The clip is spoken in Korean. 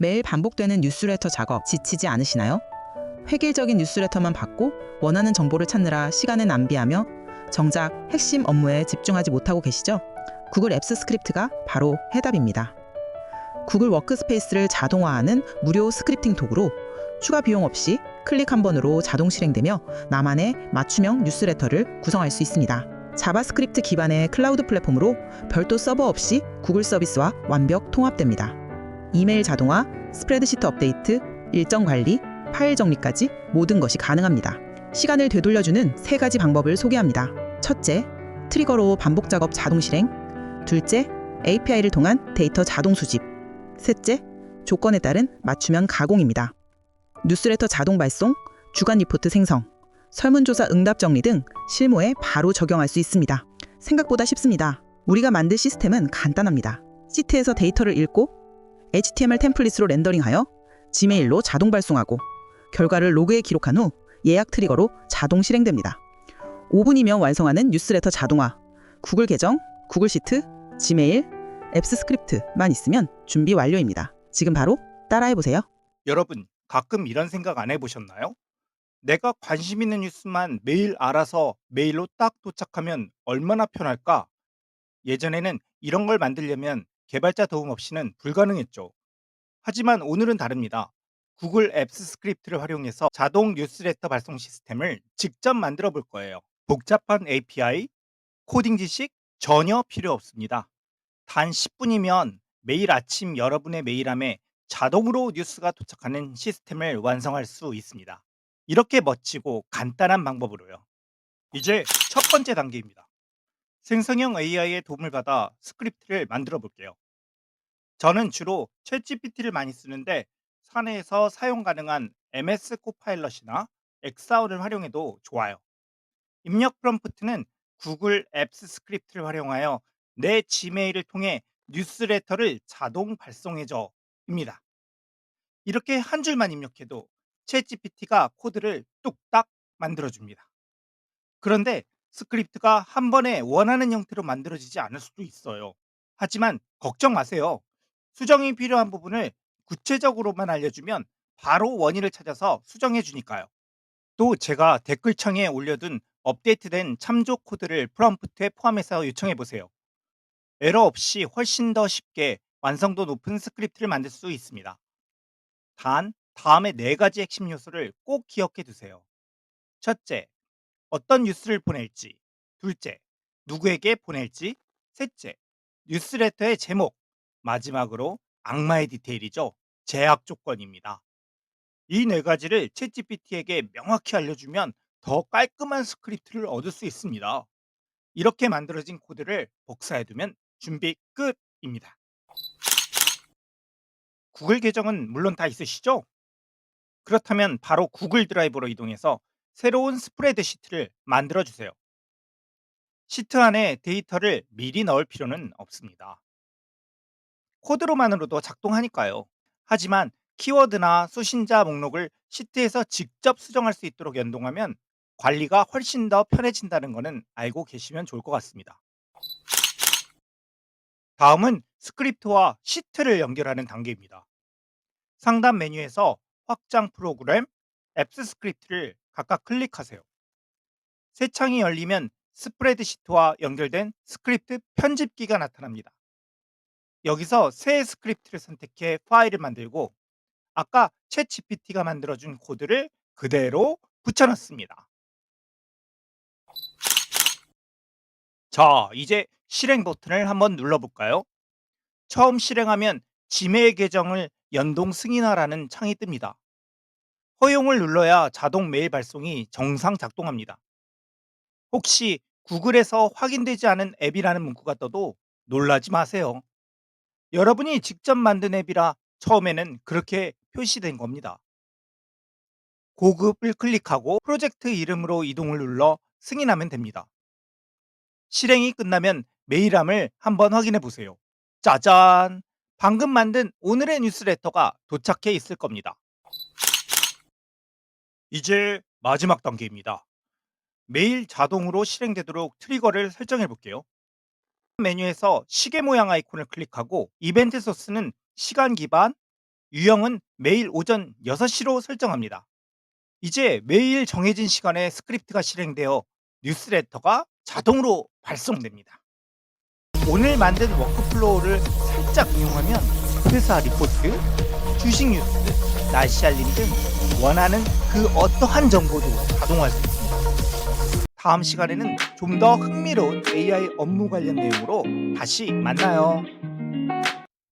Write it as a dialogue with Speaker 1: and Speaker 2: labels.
Speaker 1: 매일 반복되는 뉴스레터 작업 지치지 않으시나요? 획일적인 뉴스레터만 받고 원하는 정보를 찾느라 시간을 낭비하며 정작 핵심 업무에 집중하지 못하고 계시죠? 구글 앱스 스크립트가 바로 해답입니다. 구글 워크스페이스를 자동화하는 무료 스크립팅 도구로 추가 비용 없이 클릭 한 번으로 자동 실행되며 나만의 맞춤형 뉴스레터를 구성할 수 있습니다. 자바스크립트 기반의 클라우드 플랫폼으로 별도 서버 없이 구글 서비스와 완벽 통합됩니다. 이메일 자동화, 스프레드시트 업데이트, 일정 관리, 파일 정리까지 모든 것이 가능합니다. 시간을 되돌려주는 세 가지 방법을 소개합니다. 첫째, 트리거로 반복 작업 자동 실행. 둘째, API를 통한 데이터 자동 수집. 셋째, 조건에 따른 맞춤형 가공입니다. 뉴스레터 자동 발송, 주간 리포트 생성, 설문조사 응답 정리 등 실무에 바로 적용할 수 있습니다. 생각보다 쉽습니다. 우리가 만들 시스템은 간단합니다. 시트에서 데이터를 읽고 HTML 템플릿으로 렌더링하여 지메일로 자동 발송하고 결과를 로그에 기록한 후 예약 트리거로 자동 실행됩니다. 5분이면 완성하는 뉴스레터 자동화, 구글 계정, 구글 시트, 지메일, 앱스 스크립트만 있으면 준비 완료입니다. 지금 바로 따라해 보세요.
Speaker 2: 여러분, 가끔 이런 생각 안 해보셨나요? 내가 관심 있는 뉴스만 매일 알아서 메일로 딱 도착하면 얼마나 편할까? 예전에는 이런 걸 만들려면 개발자 도움 없이는 불가능했죠. 하지만 오늘은 다릅니다. 구글 앱스 스크립트를 활용해서 자동 뉴스레터 발송 시스템을 직접 만들어 볼 거예요. 복잡한 API, 코딩 지식 전혀 필요 없습니다. 단 10분이면 매일 아침 여러분의 메일함에 자동으로 뉴스가 도착하는 시스템을 완성할 수 있습니다. 이렇게 멋지고 간단한 방법으로요. 이제 첫 번째 단계입니다. 생성형 AI의 도움을 받아 스크립트를 만들어 볼게요. 저는 주로 챗GPT를 많이 쓰는데 사내에서 사용 가능한 MS 코파일럿이나 엑사우를 활용해도 좋아요. 입력 프롬프트는 구글 앱스 스크립트를 활용하여 내 지메일을 통해 뉴스레터를 자동 발송해줘입니다. 이렇게 한 줄만 입력해도 챗GPT가 코드를 뚝딱 만들어줍니다. 그런데 스크립트가 한 번에 원하는 형태로 만들어지지 않을 수도 있어요. 하지만 걱정 마세요. 수정이 필요한 부분을 구체적으로만 알려주면 바로 원인을 찾아서 수정해 주니까요. 또 제가 댓글창에 올려둔 업데이트된 참조 코드를 프롬프트에 포함해서 요청해 보세요. 에러 없이 훨씬 더 쉽게 완성도 높은 스크립트를 만들 수 있습니다. 단, 다음에 네 가지 핵심 요소를 꼭 기억해 두세요. 첫째, 어떤 뉴스를 보낼지. 둘째, 누구에게 보낼지. 셋째, 뉴스레터의 제목. 마지막으로 악마의 디테일이죠. 제약 조건입니다. 이 네 가지를 챗GPT에게 명확히 알려주면 더 깔끔한 스크립트를 얻을 수 있습니다. 이렇게 만들어진 코드를 복사해두면 준비 끝입니다. 구글 계정은 물론 다 있으시죠? 그렇다면 바로 구글 드라이브로 이동해서 새로운 스프레드 시트를 만들어 주세요. 시트 안에 데이터를 미리 넣을 필요는 없습니다. 코드로만으로도 작동하니까요. 하지만 키워드나 수신자 목록을 시트에서 직접 수정할 수 있도록 연동하면 관리가 훨씬 더 편해진다는 것은 알고 계시면 좋을 것 같습니다. 다음은 스크립트와 시트를 연결하는 단계입니다. 상단 메뉴에서 확장 프로그램, 앱스 스크립트를 각각 클릭하세요. 새 창이 열리면 스프레드시트와 연결된 스크립트 편집기가 나타납니다. 여기서 새 스크립트를 선택해 파일을 만들고 아까 챗 GPT가 만들어준 코드를 그대로 붙여넣습니다. 자, 이제 실행 버튼을 한번 눌러볼까요? 처음 실행하면 지메일 계정을 연동 승인하라는 창이 뜹니다. 허용을 눌러야 자동 메일 발송이 정상 작동합니다. 혹시 구글에서 확인되지 않은 앱이라는 문구가 떠도 놀라지 마세요. 여러분이 직접 만든 앱이라 처음에는 그렇게 표시된 겁니다. 고급을 클릭하고 프로젝트 이름으로 이동을 눌러 승인하면 됩니다. 실행이 끝나면 메일함을 한번 확인해 보세요. 짜잔! 방금 만든 오늘의 뉴스레터가 도착해 있을 겁니다. 이제 마지막 단계입니다. 매일 자동으로 실행되도록 트리거를 설정해 볼게요. 메뉴에서 시계 모양 아이콘을 클릭하고 이벤트 소스는 시간 기반, 유형은 매일 오전 6시로 설정합니다. 이제 매일 정해진 시간에 스크립트가 실행되어 뉴스레터가 자동으로 발송됩니다. 오늘 만든 워크플로우를 살짝 이용하면 회사 리포트, 주식 뉴스, 날씨 알림 등 원하는 그 어떠한 정보도 자동화할 수 있습니다. 다음 시간에는 좀 더 흥미로운 AI 업무 관련 내용으로 다시 만나요.